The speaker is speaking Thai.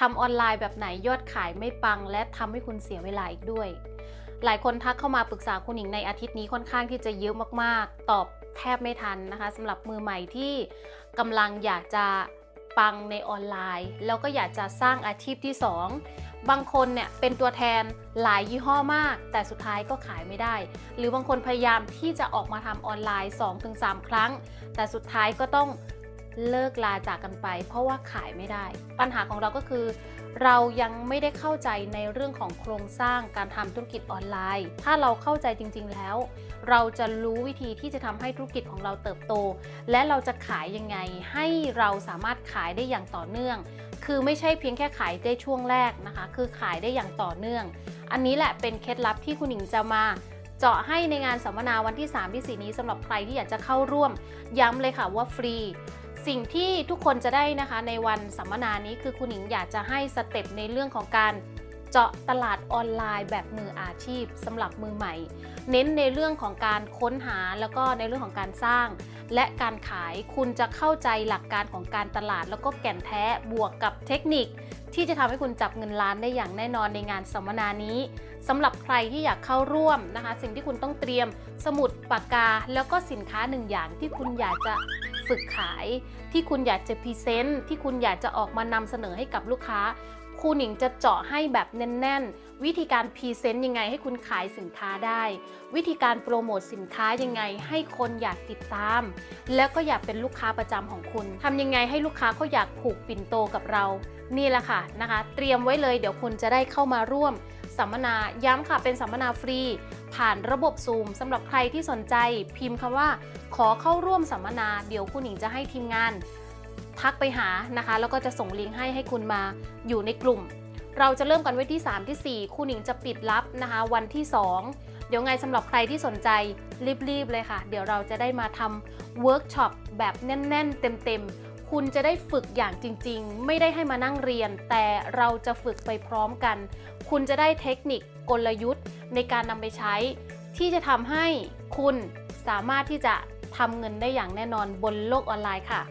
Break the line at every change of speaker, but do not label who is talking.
ทำออนไลน์แบบไหนยอดขายไม่ปัง และทำให้คุณเสียเวลาอีกด้วย หลายคนทักเข้ามาปรึกษาคุณหญิงในอาทิตย์นี้ค่อนข้างที่จะเยอะมากๆ ตอบแทบไม่ทันนะคะสำหรับมือใหม่ที่กำลังอยากจะปังในออนไลน์ แล้วก็อยากจะสร้างอาชีพที่ 2 บางคนเนี่ยเป็นตัวแทนหลายยี่ห้อมาก แต่สุดท้ายก็ขายไม่ได้ หรือบางคนพยายามที่จะออกมาทำออนไลน์ 2-3 ครั้ง แต่สุดท้ายก็ต้อง เลิกลาจากกันไป เพราะว่าขายไม่ได้ ปัญหาของเราก็คือ เรายังไม่ได้เข้าใจในเรื่องของโครงสร้างการทำธุรกิจออนไลน์ ถ้าเราเข้าใจจริง ๆ แล้ว เราจะรู้วิธีที่จะทำให้ธุรกิจของเราเติบโต และเราจะขายยังไง ให้เราสามารถขายได้อย่างต่อเนื่อง คือไม่ใช่เพียงแค่ขายได้ช่วงแรกนะคะ คือขายได้อย่างต่อเนื่อง อันนี้แหละเป็นเคล็ดลับที่คุณหญิงจะมาเจาะให้ในงานสัมมนาวันที่ 3 ที่ 4 นี้สำหรับใครที่อยากจะเข้าร่วม ย้ำเลยค่ะว่าฟรี สิ่งที่ทุกคนจะได้นะคะในวันสัมมนานี้คือคุณหญิงอยากจะให้สเต็ปในเรื่องของการเจาะตลาดออนไลน์แบบมืออาชีพสำหรับมือใหม่ เน้นในเรื่องของการค้นหาแล้วก็ในเรื่องของการสร้าง และการขายคุณจะเข้าใจหลักการของการตลาด แล้วก็แก่นแท้บวกกับเทคนิค ที่จะทำให้คุณจับเงินล้านได้อย่างแน่นอนในงานสัมมนานี้สำหรับใครที่อยากเข้าร่วมนะคะ สิ่งที่คุณต้องเตรียมสมุดปากกา แล้วก็สินค้าหนึ่งอย่างที่คุณอยากจะ ฝึกขาย ที่คุณอยากจะพรีเซนต์ที่คุณอยากจะออกมานำเสนอให้กับลูกค้าครูหนิงจะเจาะให้แบบแน่น ๆ วิธีการพรีเซนต์ยังไงให้คุณขายสินค้าได้ วิธีการโปรโมทสินค้ายังไงให้คนอยากติดตาม แล้วก็อยากเป็นลูกค้าประจำของคุณทำยังไงให้ลูกค้าเขาอยากผูกปิ่นโตกับเรา นี่แหละค่ะนะคะ เตรียมไว้เลยเดี๋ยวคุณจะได้เข้ามาร่วม สัมมนาย้ำค่ะเป็นสัมมนาฟรี ผ่านระบบซูมสำหรับใครที่สนใจพิมพ์คำว่า ขอเข้าร่วมสัมมนา เดี๋ยวคุณหญิงจะให้ทีมงาน ทักไปหานะคะ แล้วก็จะส่งลิงก์ให้ให้คุณมาอยู่ในกลุ่ม เราจะเริ่มกันไว้ที่ 3 ที่ 4 คุณหญิงจะปิดรับนะคะ วันที่ 2 เดี๋ยวไงสำหรับใครที่สนใจรีบๆเลยค่ะ เดี๋ยวเราจะได้มาทำเวิร์กช็อปแบบแน่น ๆ เต็มๆ คุณจะได้ฝึกอย่างจริง ๆ ไม่ได้ให้มานั่งเรียน แต่เราจะฝึกไปพร้อมกัน คุณจะได้เทคนิคกลยุทธ์ในการนำไปใช้ ที่จะทำให้คุณสามารถที่จะทำเงินได้อย่างแน่นอนบนโลกออนไลน์ค่ะ